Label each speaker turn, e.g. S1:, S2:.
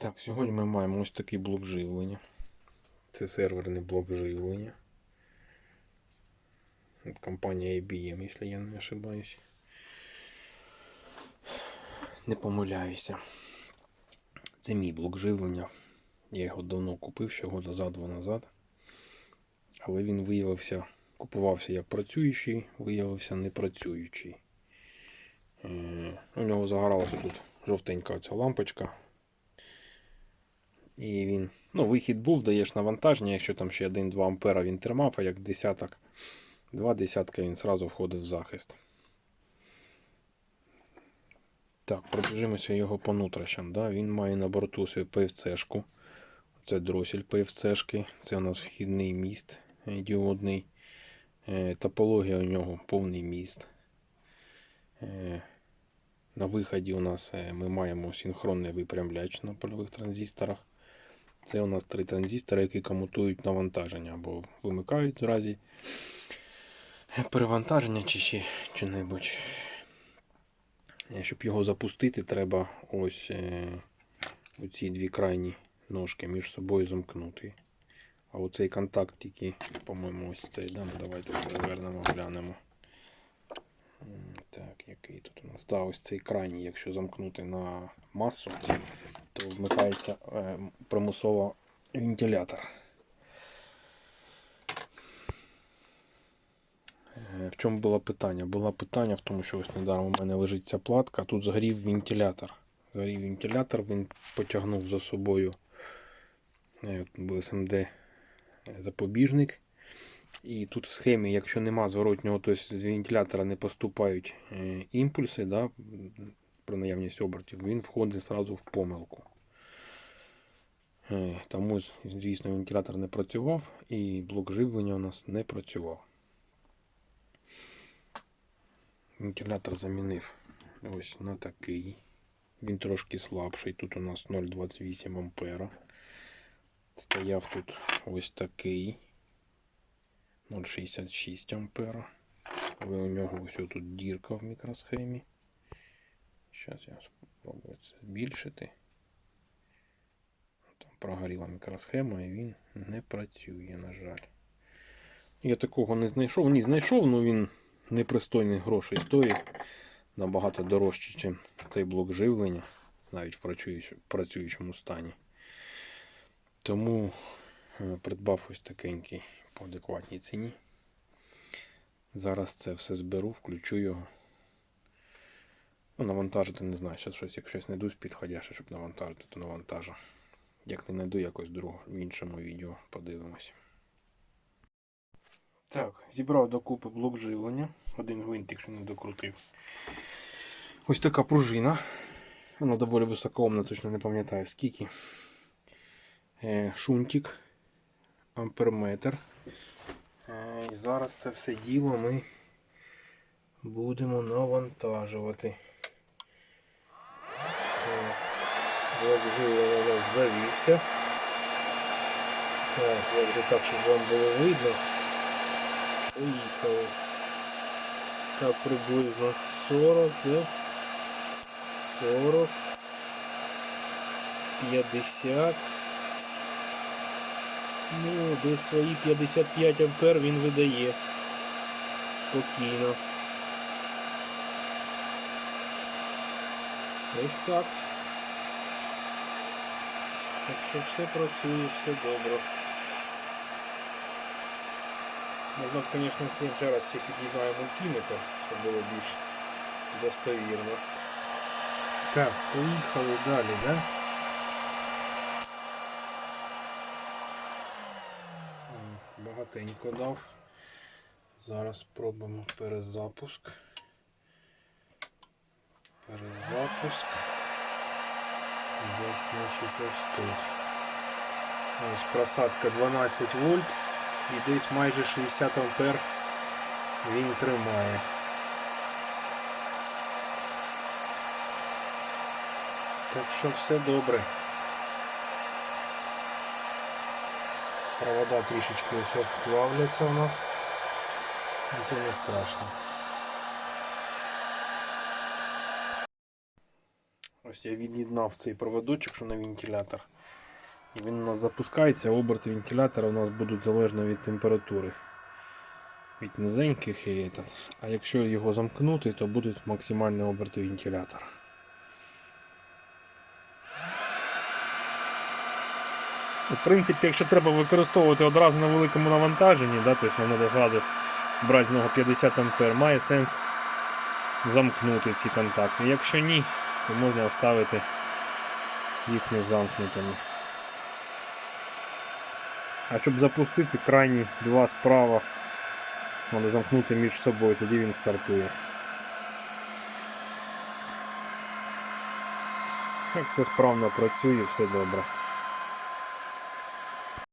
S1: Так, сьогодні ми маємо ось такий блок живлення. Це серверний блок живлення. От Компанія IBM, якщо я не ошибаюсь. Не помиляюся. Це мій блок живлення. Я його давно купив, ще года за два назад. Але він виявився, купувався як працюючий, виявився непрацюючий. Е, У нього загоралася тут жовтенька оця лампочка. І він, ну, вихід був, даєш навантаження, якщо там ще 1-2 ампера він тримав, а як десяток, два десятка він зразу входив в захист. Так, пробіжимося його по нутрощам. Да? Він має на борту свою PFC-шку. Це дросель PFC-шки. Це у нас вхідний міст діодний. Е, Топологія у нього повний міст. Е, На виході у нас е, ми маємо синхронний випрямляч на польових транзисторах. Це у нас три транзистори, які комутують навантаження або вимикають в разі перевантаження чи ще що-небудь. Щоб його запустити, треба ось е, оці дві крайні ножки між собою замкнути. А оцей контакт тільки, по-моєму, ось цей. Да? Ну, Давайте перевернемо, глянемо. Так, який тут у нас? Та, ось цей крайній, якщо замкнути на масу, вмикається е, примусово вентилятор. Е, В чому було питання? Було питання в тому, що ось недаром у мене лежить ця платка, а тут згорів вентилятор. Згорів вентилятор, він потягнув за собою е, от БСМД е, запобіжник. І тут в схемі, якщо нема зворотнього, тобто з вентилятора не поступають імпульси да, про наявність обертів, він входить зразу в помилку. Е, Тому, звісно, вентилятор не працював і блок живлення у нас не працював. Вентилятор замінив ось на такий. Він трошки слабший. Тут у нас 0,28 ампера. Стояв тут ось такий 0,66 ампера. Але у нього ось тут дірка в мікросхемі. Зараз я спробую це збільшити. Прогоріла мікросхема і він не працює, на жаль. Я такого не знайшов. Ні, знайшов, але він непристойних грошей стоїть набагато дорожче, ніж цей блок живлення, навіть в працюючому, стані. Тому е, придбав ось такенький по адекватній ціні. Зараз це все зберу, включу його. Ну, навантажити не знаю, зараз щось, якщо щось знайду з підходяще, щоб навантажити, то навантажу. Як не знайду якось другого в іншому відео, подивимось. Так, зібрав докупи блок живлення. Один гвинтик ще не докрутив. Ось така пружина. Вона доволі високоомна, точно не пам'ятаю скільки. Е, шунтик, амперметр. Е, і зараз це все діло ми будемо навантажувати. Е, Живлення у нас завівся. Так, я вже так, щоб вам було видно. Поїхали. Так, приблизно 40, да? 40, 50. Ну, десь свої 55 ампер він видає. Спокійно. Ось так. Так що все працює, все добре. Можна, звісно, ще раз ще під'їжджає мультиметр, щоб було більш достовірно. Так, поїхали далі, да? Багатенько дав. Зараз спробуємо перезапуск. Перезапуск. Десь значить ось тут. Ось просадка 12 вольт і десь майже 60 ампер він тримає. Так що все добре. Провода трішечки ось плавляться у нас. Ну, то не страшно. Ось я від'єднав цей проводочок, що на вентилятор. І він у нас запускається, оберти вентилятора у нас будуть залежно від температури. Від низеньких і этот. А якщо його замкнути, то будуть максимальні оберти вентилятора. В принципі, якщо треба використовувати одразу на великому навантаженні, да, тобто воно зразу брати з нього 50 А, має сенс замкнути ці контакти. Якщо ні, то можна оставити їх незамкнутими. А щоб запустити крайні два справа, треба замкнути між собою, тоді він стартує. Так все справно працює, все добре.